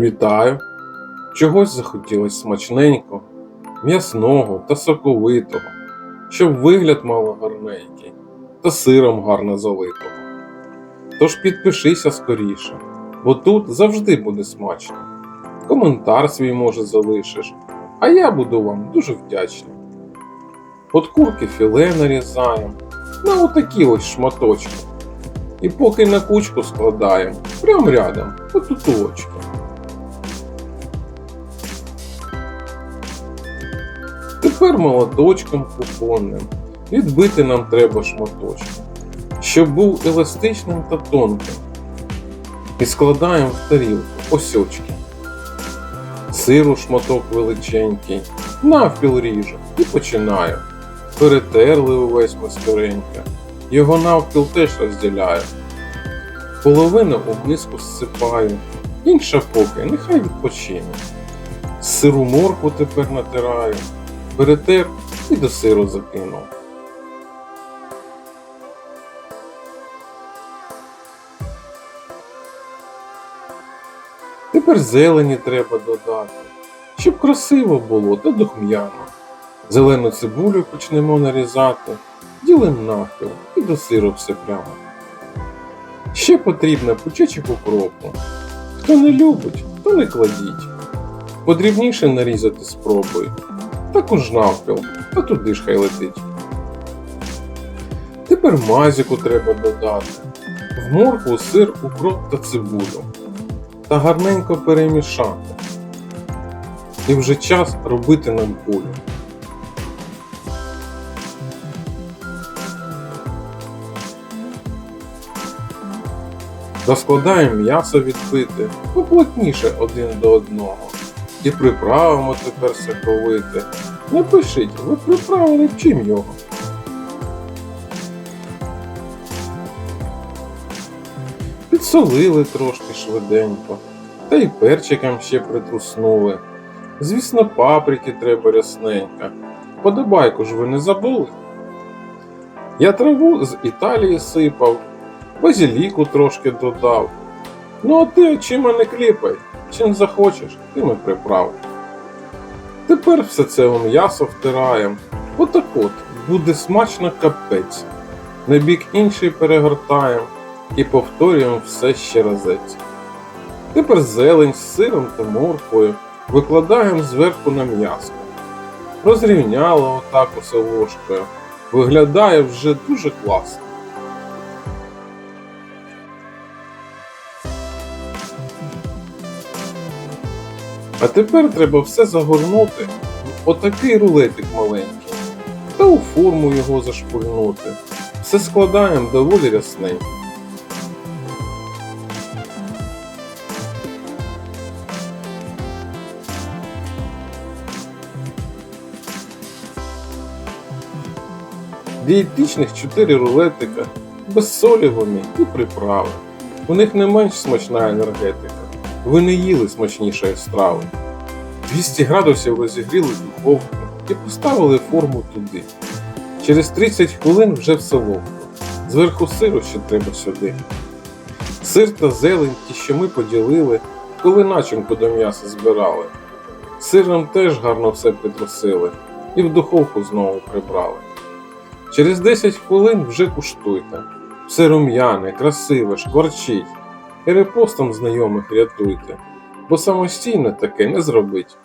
Вітаю! Чогось захотілось смачненького, м'ясного та соковитого, щоб вигляд мало гарненький та сиром гарно залитого. Тож підпишися скоріше, бо тут завжди буде смачно. Коментар свій може залишиш, а я буду вам дуже вдячний. От курки філе нарізаємо на отакі ось шматочки. І поки на кучку складаємо, прям рядом, по Тепер молоточком кухонним відбити нам треба шматочки, щоб був еластичним та тонким. І складаємо в тарілку осьочки. Сиру шматок величенький, навпіл ріжу і починаю. Перетерли увесь мискоренька, його навпіл теж розділяю. Половину у миску зсипаю, інша поки нехай відпочине. Сиру моркву тепер натираю, перетер і до сиру закинув. Тепер зелені треба додати, щоб красиво було та духм'яно. Зелену цибулю почнемо нарізати, ділимо навпіл і до сиру все прямо. Ще потрібно пучечок укропу. Хто не любить, то не кладіть. Подрібніше нарізати спробуй. Також навпіл, а туди ж хай летить. Тепер мазіку треба додати. В моркву сир, укроп та цибулю. Та гарненько перемішати. І вже час робити нам кулю. Розкладаємо м'ясо відбите поплотніше один до одного. І приправимо тепер соковите. Напишіть, ви приправили б чим його. Підсолили трошки швиденько, та й перчиком ще притруснули. Звісно, паприки треба рясненько. Подобайку ж ви не забули. Я траву з Італії сипав, базіліку трошки додав. Ну а ти очима не кліпай, чим захочеш, тим і приправ. Тепер все це у м'ясо втираємо. Отак от буде смачно капець. На бік інший перегортаємо і повторюємо все ще разець. Тепер зелень з сиром та морквою викладаємо зверху на м'ясо. Розрівняло отак усе ложкою. Виглядає вже дуже класно. А тепер треба все загорнути в отакий рулетик маленький та у форму його зашпульнути. Все складаємо доволі рясненько. Дієтичних 4 рулетика, без солі вони і приправи. У них не менш смачна енергетика. Ви не їли смачнішої страви. 200 градусів розігріли духовку і поставили форму туди. Через 30 хвилин вже все вовко. Зверху сиру ще треба сюди. Сир та зелень ті, що ми поділили, коли начинку до м'яса збирали. Сиром теж гарно все притрусили і в духовку знову прибрали. Через 10 хвилин вже куштуйте. Все рум'яне, красиве, шкварчить. І репостом знайомих рятуйте, бо самостійно таке не зробить.